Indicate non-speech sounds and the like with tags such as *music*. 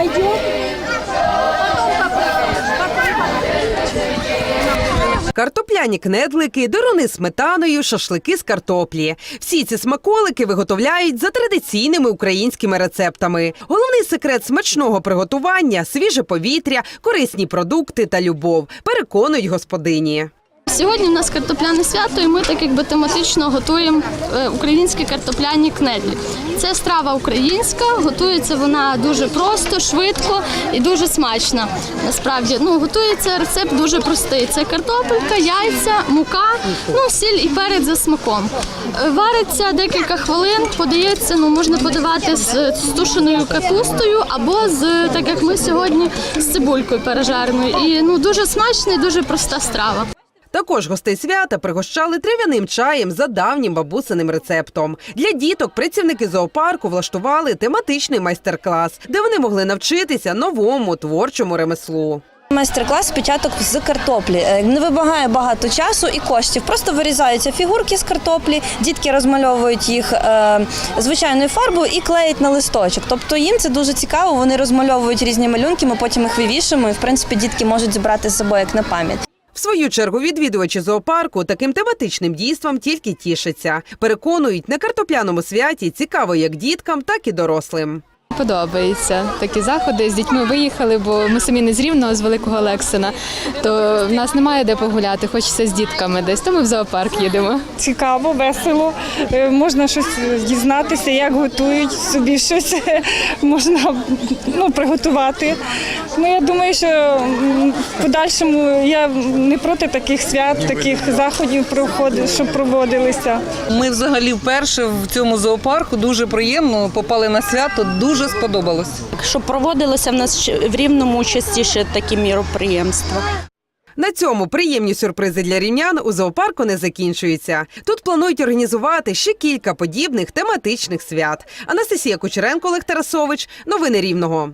пойдет. Картопляні кнедлики, деруни з сметаною, шашлики з картоплі. Всі ці смаколики виготовляють за традиційними українськими рецептами. Головний секрет смачного приготування свіже повітря, корисні продукти та любов. Переконують господині. Сьогодні в нас картопляне свято, і ми так якби тематично готуємо е, українські картопляні кнедлі. Це страва українська, готується вона дуже просто, швидко і дуже смачна. Насправді, ну готується рецепт дуже простий. Це картопелька, яйця, мука, ну сіль і перець за смаком. Е, Вариться декілька хвилин, подається, ну можна подавати з, тушеною капустою або з так як ми сьогодні з цибулькою пережареною. І ну дуже смачна і дуже проста страва. Також гостей свята пригощали трав'яним чаєм за давнім бабусиним рецептом. Для діток працівники зоопарку влаштували тематичний майстер-клас, де вони могли навчитися новому творчому ремеслу. Майстер-клас печаток з картоплі. Е, Не вимагає багато часу і коштів. Просто вирізаються фігурки з картоплі, дітки розмальовують їх е, звичайною фарбою і клеять на листочок. Тобто їм це дуже цікаво. Вони розмальовують різні малюнки, ми потім їх вивішуємо. І в принципі дітки можуть зібрати з собою як на пам'ять. В свою чергу відвідувачі зоопарку таким тематичним дійством тільки тішаться. Переконують, на картопляному святі цікаво як діткам, так і дорослим. Подобається такі заходи. З дітьми виїхали, бо ми самі не з Рівного, з Великого Олексина, то в нас немає де погуляти, хочеться з дітками десь, то ми в зоопарк їдемо. цікаво, весело. Е, Можна щось дізнатися, як готують собі щось *laughs* можна ну, приготувати. Ну, я думаю, що в подальшому я не проти таких свят, таких заходів, щоб проводилися. Ми взагалі вперше в цьому зоопарку дуже приємно попали на свято. Дуже сподобалось. щоб проводилося в нас в рівному частіше такі міроприємства. На цьому приємні сюрпризи для рівнян у зоопарку не закінчуються. Тут планують організувати ще кілька подібних тематичних свят. Анастасія Кучеренко, Олег Тарасович. Новини Рівного.